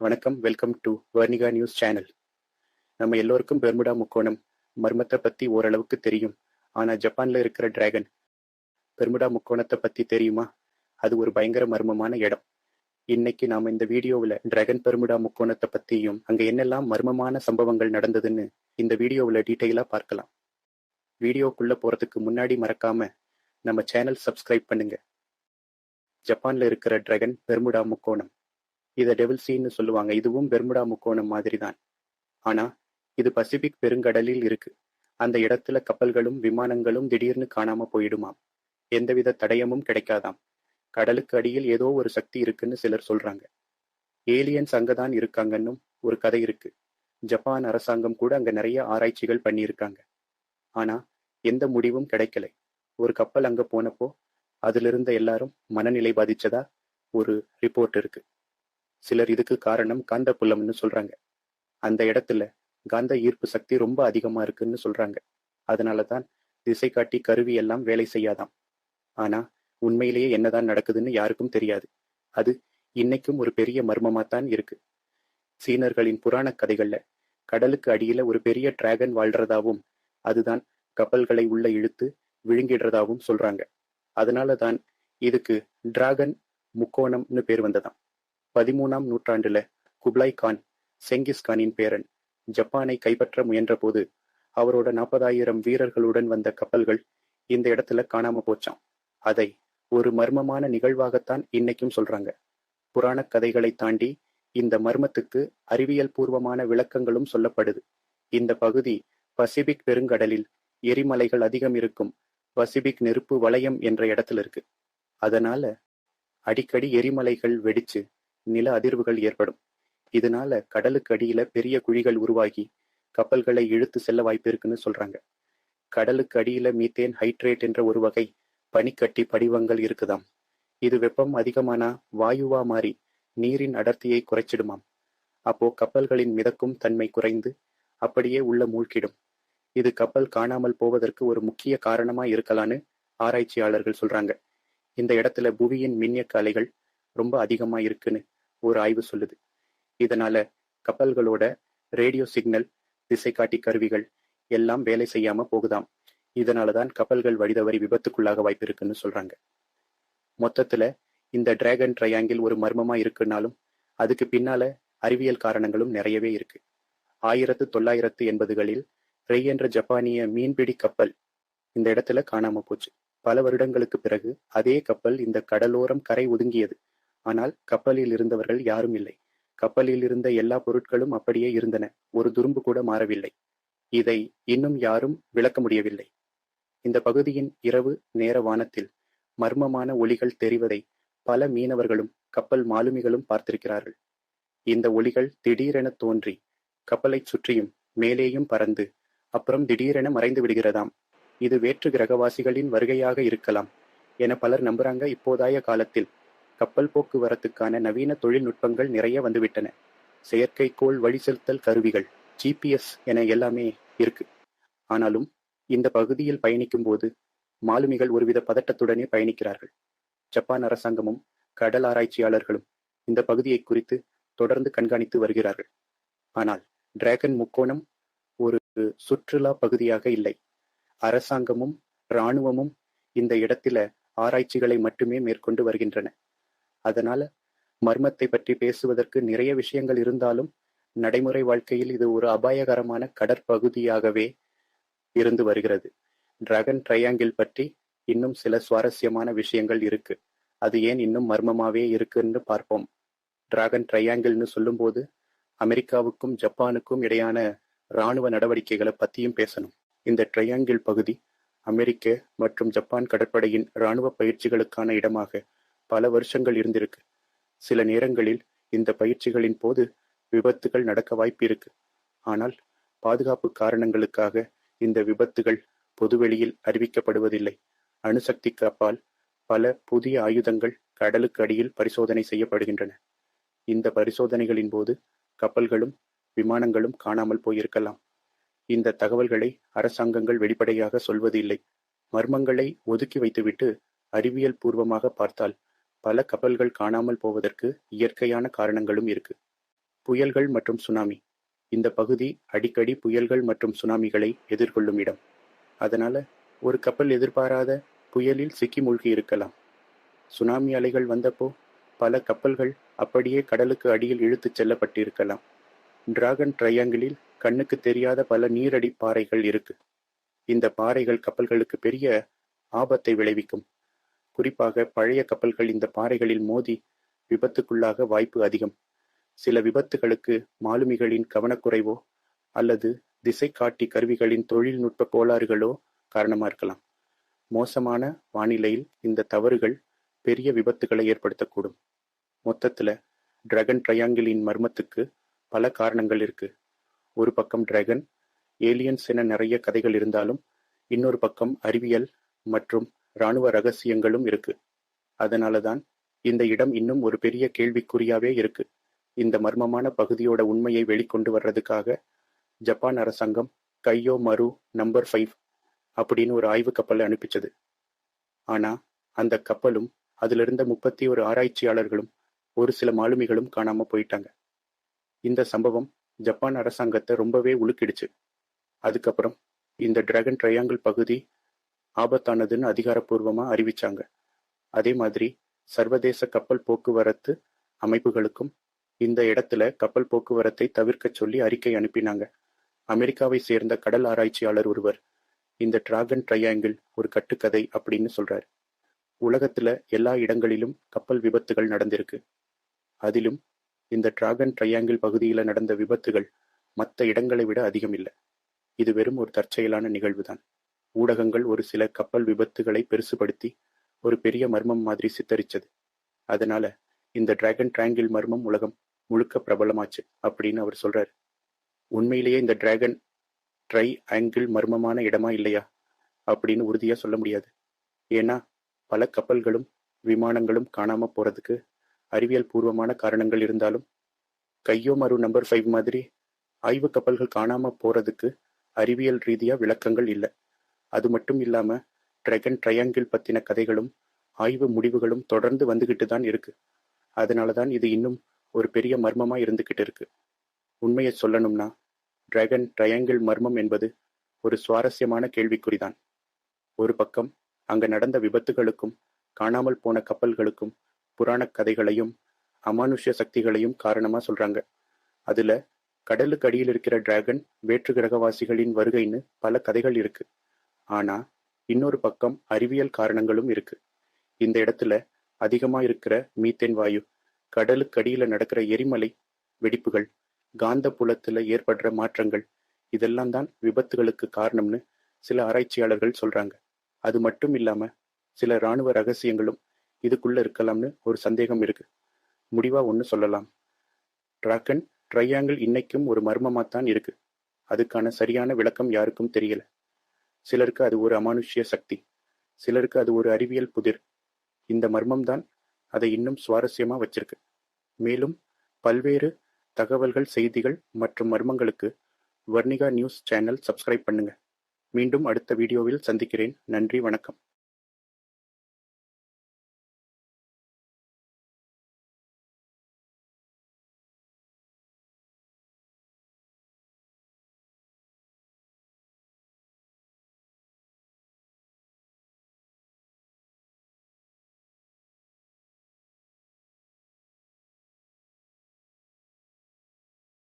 வணக்கம் welcome to Varnika news channel. நம்ம எல்லோருக்கும் பெர்முடா முக்கோணம் மர்மத்தை பத்தி ஓரளவுக்கு தெரியும். ஆனா ஜப்பான்ல இருக்கிற டிராகன் பெர்முடா முக்கோணத்தை பத்தி தெரியுமா? அது ஒரு பயங்கர மர்மமான இடம். இன்னைக்கு நாம இந்த வீடியோவில் டிராகன் பெர்முடா முக்கோணத்தை பத்தியும் அங்க என்னெல்லாம் மர்மமான சம்பவங்கள் நடந்ததுன்னு இந்த வீடியோவில் டீட்டெயிலா பார்க்கலாம். வீடியோக்குள்ள போறதுக்கு முன்னாடி மறக்காம நம்ம சேனல் சப்ஸ்கிரைப் பண்ணுங்க. ஜப்பான்ல இருக்கிற டிராகன் பெர்முடா முக்கோணம். இதை டெவில் சீன்னு சொல்லுவாங்க. இதுவும் பெர்முடா முக்கோணம் மாதிரி தான் ஆனா இது பசிபிக் பெருங்கடலில் இருக்கு. அந்த இடத்துல கப்பல்களும் விமானங்களும் திடீர்னு காணாம போயிடுமாம். எந்தவித தடயமும் கிடைக்காதாம். கடலுக்கு அடியில் ஏதோ ஒரு சக்தி இருக்குன்னு சிலர் சொல்றாங்க. ஏலியன்ஸ் அங்கதான் இருக்காங்கன்னும் ஒரு கதை இருக்கு. ஜப்பான் அரசாங்கம் கூட அங்க நிறைய ஆராய்ச்சிகள் பண்ணியிருக்காங்க. ஆனா எந்த முடிவும் கிடைக்கல. ஒரு கப்பல் அங்க போனப்போ அதுல இருந்த எல்லாரும் மனநிலை பாதிச்சதா? ஒரு ரிப்போர்ட் இருக்கு. சிலர் இதுக்கு காரணம் காந்த புலம்னு சொல்றாங்க. அந்த இடத்துல காந்த ஈர்ப்பு சக்தி ரொம்ப அதிகமா இருக்குன்னு சொல்றாங்க. அதனாலதான் திசை காட்டி கருவி எல்லாம் வேலை செய்யாதாம். ஆனா உண்மையிலேயே என்னதான் நடக்குதுன்னு யாருக்கும் தெரியாது. அது இன்னைக்கும் ஒரு பெரிய மர்மமா தான் இருக்கு. சீனர்களின் புராண கதைகள்ல கடலுக்கு அடியில ஒரு பெரிய டிராகன் வாழ்றதாவும் அதுதான் கப்பல்களை உள்ள இழுத்து விழுங்கிடுறதாவும் சொல்றாங்க. அதனால தான் இதுக்கு டிராகன் முக்கோணம்னு பேர் வந்ததாம். பதிமூணாம் நூற்றாண்டுல குப்லாய் கான் செங்கிஸ் கானின் பேரன் ஜப்பானை கைப்பற்ற முயன்றபோது அவரோட நாற்பதாயிரம் வீரர்களுடன் வந்த கப்பல்கள் இந்த இடத்துல காணாம போச்சாம். அதை ஒரு மர்மமான நிகழ்வாகத்தான் இன்னைக்கும் சொல்றாங்க. புராண கதைகளை தாண்டி இந்த மர்மத்துக்கு அறிவியல் பூர்வமான விளக்கங்களும் சொல்லப்படுது. இந்த பகுதி பசிபிக் பெருங்கடலில் எரிமலைகள் அதிகம் இருக்கும் பசிபிக் நெருப்பு வளையம் என்ற இடத்துல இருக்கு. அதனால அடிக்கடி எரிமலைகள் வெடிச்சு நில அதிர்வுகள் ஏற்படும். இதனால கடலுக்கு அடியில பெரிய குழிகள் உருவாகி கப்பல்களை இழுத்து செல்ல வாய்ப்பு இருக்குன்னு சொல்றாங்க. கடலுக்கு அடியில மீத்தேன் ஹைட்ரேட் என்ற ஒரு வகை பனிக்கட்டி படிவங்கள் இருக்குதாம். இது வெப்பம் அதிகமானா வாயுவா மாறி நீரின் அடர்த்தியை குறைச்சிடுமாம். அப்போ கப்பல்களின் மிதக்கும் தன்மை குறைந்து அப்படியே உள்ள மூழ்கிடும். இது கப்பல் காணாமல் போவதற்கு ஒரு முக்கிய காரணமா இருக்கலான்னு ஆராய்ச்சியாளர்கள் சொல்றாங்க. இந்த இடத்துல புவியின் மின்னியக்க அலைகள் ரொம்ப அதிகமாக இருக்குன்னு ஒரு ஆய்வு சொல்லுது. இதனால கப்பல்களோட ரேடியோ சிக்னல் திசை காட்டி கருவிகள் எல்லாம் வேலை செய்யாம போகுதாம். இதனாலதான் கப்பல்கள் வழிதவறி விபத்துக்குள்ளாக வாய்ப்பு இருக்குன்னு சொல்றாங்க. மொத்தத்துல இந்த டிராகன் ட்ரையாங்கிள் ஒரு மர்மமா இருக்குன்னாலும் அதுக்கு பின்னால அறிவியல் காரணங்களும் நிறையவே இருக்கு. ஆயிரத்து தொள்ளாயிரத்து எண்பதுகளில் ரெய் என்ற ஜப்பானிய மீன்பிடி கப்பல் இந்த இடத்துல காணாம போச்சு. பல வருடங்களுக்கு பிறகு அதே கப்பல் இந்த கடலோரம் கரை ஒதுங்கியது. ஆனால் கப்பலில் இருந்தவர்கள் யாரும் இல்லை. கப்பலில் இருந்த எல்லா பொருட்களும் அப்படியே இருந்தன. ஒரு துரும்பு கூட மாறவில்லை. இதை இன்னும் யாரும் விளக்க முடியவில்லை. இந்த பகுதியின் இரவு நேர வானத்தில் மர்மமான ஒளிகள் தெரிவதை பல மீனவர்களும் கப்பல் மாலுமிகளும் பார்த்திருக்கிறார்கள். இந்த ஒளிகள் திடீரென தோன்றி கப்பலைச் சுற்றியும் மேலேயும் பறந்து அப்புறம் திடீரென மறைந்து விடுகிறதாம். இது வேற்று கிரகவாசிகளின் வருகையாக இருக்கலாம் என பலர் நம்புறாங்க இப்போதாய காலத்தில். கப்பல் போக்குவரத்துக்கான நவீன தொழில்நுட்பங்கள் நிறைய வந்துவிட்டன. செயற்கைக்கோள் வழி செலுத்தல் கருவிகள் ஜிபிஎஸ் என எல்லாமே இருக்கு. ஆனாலும் இந்த பகுதியில் பயணிக்கும் போது மாலுமிகள் ஒருவித பதட்டத்துடனே பயணிக்கிறார்கள். ஜப்பான் அரசாங்கமும் கடல் ஆராய்ச்சியாளர்களும் இந்த பகுதியை குறித்து தொடர்ந்து கண்காணித்து வருகிறார்கள். ஆனால் டிராகன் முக்கோணம் ஒரு சுற்றுலா பகுதியாக இல்லை. அரசாங்கமும் இராணுவமும் இந்த இடத்தில ஆராய்ச்சிகளை மட்டுமே மேற்கொண்டு வருகின்றன. அதனால மர்மத்தை பற்றி பேசுவதற்கு நிறைய விஷயங்கள் இருந்தாலும் நடைமுறை வாழ்க்கையில் இது ஒரு அபாயகரமான கடற்பகுதியாகவே இருந்து வருகிறது. டிராகன் ட்ரையாங்கிள் பற்றி இன்னும் சில சுவாரஸ்யமான விஷயங்கள் இருக்கு. அது ஏன் இன்னும் மர்மமாவே இருக்குன்னு பார்ப்போம். டிராகன் ட்ரையாங்கிள்னு சொல்லும்போது அமெரிக்காவுக்கும் ஜப்பானுக்கும் இடையான இராணுவ நடவடிக்கைகளை பத்தியும் பேசணும். இந்த ட்ரையாங்கிள் பகுதி அமெரிக்க மற்றும் ஜப்பான் கடற்படையின் இராணுவ பயிற்சிகளுக்கான இடமாக பல வருஷங்கள் இருந்திருக்கு. சில நேரங்களில் இந்த பயிற்சிகளின் போது விபத்துகள் நடக்க வாய்ப்பு இருக்கு ஆனால் பாதுகாப்பு காரணங்களுக்காக இந்த விபத்துகள் பொதுவெளியில் அறிவிக்கப்படுவதில்லை. அணுசக்திக்கு அப்பால் பல புதிய ஆயுதங்கள் கடலுக்கு அடியில் பரிசோதனை செய்யப்படுகின்றன. இந்த பரிசோதனைகளின் போது கப்பல்களும் விமானங்களும் காணாமல் போயிருக்கலாம். இந்த தகவல்களை அரசாங்கங்கள் வெளிப்படையாக சொல்வது இல்லை மர்மங்களை ஒதுக்கி வைத்துவிட்டு அறிவியல் பூர்வமாக பார்த்தால் பல கப்பல்கள் காணாமல் போவதற்கு இயற்கையான காரணங்களும் இருக்கு. புயல்கள் மற்றும் சுனாமி. இந்த பகுதி அடிக்கடி புயல்கள் மற்றும் சுனாமிகளை எதிர்கொள்ளும் இடம். அதனால ஒரு கப்பல் எதிர்பாராத புயலில் சிக்கி மூழ்கி இருக்கலாம். சுனாமி அலைகள் வந்தப்போ பல கப்பல்கள் அப்படியே கடலுக்கு அடியில் இழுத்துச் செல்லப்பட்டிருக்கலாம். டிராகன் ட்ரையாங்கிளில் கண்ணுக்கு தெரியாத பல நீரடி பாறைகள் இருக்கு. இந்த பாறைகள் கப்பல்களுக்கு பெரிய ஆபத்தை விளைவிக்கும். குறிப்பாக பழைய கப்பல்கள் இந்த பாறைகளில் மோதி விபத்துக்குள்ளாக வாய்ப்பு அதிகம். சில விபத்துகளுக்கு மாலுமிகளின் கவனக்குறைவோ அல்லது திசை காட்டி கருவிகளின் தொழில்நுட்ப கோளாறுகளோ காரணமா இருக்கலாம். மோசமான வானிலையில் இந்த தவறுகள் பெரிய விபத்துகளை ஏற்படுத்தக்கூடும். மொத்தத்துல டிராகன் ட்ரையாங்கிளின் மர்மத்துக்கு பல காரணங்கள் இருக்கு. ஒரு பக்கம் டிராகன் ஏலியன்ஸ் என நிறைய கதைகள் இருந்தாலும் இன்னொரு பக்கம் அறிவியல் மற்றும் இராணுவ ரகசியங்களும் இருக்கு. அதனால தான் இந்த இடம் இன்னும் ஒரு பெரிய கேள்விக்குறியாவே இருக்கு. இந்த மர்மமான பகுதியோட உண்மையை வெளிக்கொண்டு வர்றதுக்காக ஜப்பான் அரசாங்கம் கையோ மரு நம்பர் ஃபைவ் அப்படின்னு ஒரு ஆய்வு கப்பலை அனுப்பிச்சது. ஆனா அந்த கப்பலும் அதுல இருந்த முப்பத்தி ஒரு ஆராய்ச்சியாளர்களும் ஒரு சில மாலுமிகளும் காணாம போயிட்டாங்க. இந்த சம்பவம் ஜப்பான் அரசாங்கத்தை ரொம்பவே உலுக்கிடுச்சு. அதுக்கப்புறம் இந்த டிராகன் ட்ரையாங்கிள் பகுதி ஆபத்தானதுன்னு அதிகாரப்பூர்வமாக அறிவிச்சாங்க. அதே மாதிரி சர்வதேச கப்பல் போக்குவரத்து அமைப்புகளுக்கும் இந்த இடத்துல கப்பல் போக்குவரத்தை தவிர்க்க சொல்லி அறிக்கை அனுப்பினாங்க. அமெரிக்காவை சேர்ந்த கடல் ஆராய்ச்சியாளர் ஒருவர் இந்த டிராகன் ட்ரையாங்கிள் ஒரு கட்டுக்கதை அப்படின்னு சொல்றார். உலகத்துல எல்லா இடங்களிலும் கப்பல் விபத்துகள் நடந்திருக்கு. அதிலும் இந்த டிராகன் ட்ரையாங்கிள் பகுதியில நடந்த விபத்துகள் மற்ற இடங்களை விட அதிகம் இல்லை இது வெறும் ஒரு தற்செயலான நிகழ்வுதான். ஊடகங்கள் ஒரு சில கப்பல் விபத்துகளை பெருசுபடுத்தி ஒரு பெரிய மர்மம் மாதிரி சித்தரிச்சது. அதனால இந்த டிராகன் ட்ரையாங்கிள் மர்மம் உலகம் முழுக்க பிரபலமாச்சு அப்படின்னு அவர் சொல்றாரு. உண்மையிலேயே இந்த டிராகன் ட்ரை ஆங்கிள் மர்மமான இடமா இல்லையா அப்படின்னு உறுதியா சொல்ல முடியாது. ஏன்னா பல கப்பல்களும் விமானங்களும் காணாம போறதுக்கு அறிவியல் பூர்வமான காரணங்கள் இருந்தாலும் கையோமரு நம்பர் ஃபைவ் மாதிரி ஆய்வு கப்பல்கள் காணாம போறதுக்கு அறிவியல் ரீதியா விளக்கங்கள் இல்லை. அது மட்டும் இல்லாம ட்ரகன் ட்ரையாங்கிள் பத்தின கதைகளும் ஆய்வு முடிவுகளும் தொடர்ந்து வந்துகிட்டு தான் இருக்கு. அதனால தான் இது இன்னும் ஒரு பெரிய மர்மமா இருந்துகிட்டு இருக்கு. உண்மையை சொல்லணும்னா டிராகன் ட்ரையாங்கிள் மர்மம் என்பது ஒரு சுவாரஸ்யமான கேள்விக்குறிதான். ஒரு பக்கம் அங்கு நடந்த விபத்துகளுக்கும் காணாமல் போன கப்பல்களுக்கும் புராணக் கதைகளையும் அமானுஷ்ய சக்திகளையும் காரணமா சொல்றாங்க. அதுல கடலுக்கு அடியில் இருக்கிற டிராகன் வேற்று கிரகவாசிகளின் வருகைன்னு பல கதைகள் இருக்கு. ஆனா இன்னொரு பக்கம் அறிவியல் காரணங்களும் இருக்கு. இந்த இடத்துல அதிகமா இருக்கிற மீத்தேன் வாயு கடலுக்கடியில நடக்கிற எரிமலை வெடிப்புகள் காந்த புலத்துல ஏற்படுற மாற்றங்கள் இதெல்லாம் தான் விபத்துகளுக்கு காரணம்னு சில ஆராய்ச்சியாளர்கள் சொல்றாங்க. அது மட்டும் இல்லாம சில இராணுவ ரகசியங்களும் இதுக்குள்ள இருக்கலாம்னு ஒரு சந்தேகம் இருக்கு. முடிவா ஒன்று சொல்லலாம். டிராகன் ட்ரையாங்கிள் இன்னைக்கும் ஒரு மர்மமாத்தான் இருக்கு. அதுக்கான சரியான விளக்கம் யாருக்கும் தெரியல. சிலருக்கு அது ஒரு அமானுஷ்ய சக்தி சிலருக்கு அது ஒரு அறிவியல் புதிர். இந்த மர்மம் தான் அதை இன்னும் சுவாரஸ்யமா வச்சிருக்கு. மேலும் பல்வேறு தகவல்கள் செய்திகள் மற்றும் மர்மங்களுக்கு வர்ணிகா நியூஸ் சேனல் சப்ஸ்கிரைப் பண்ணுங்க. மீண்டும் அடுத்த வீடியோவில் சந்திக்கிறேன். நன்றி வணக்கம்.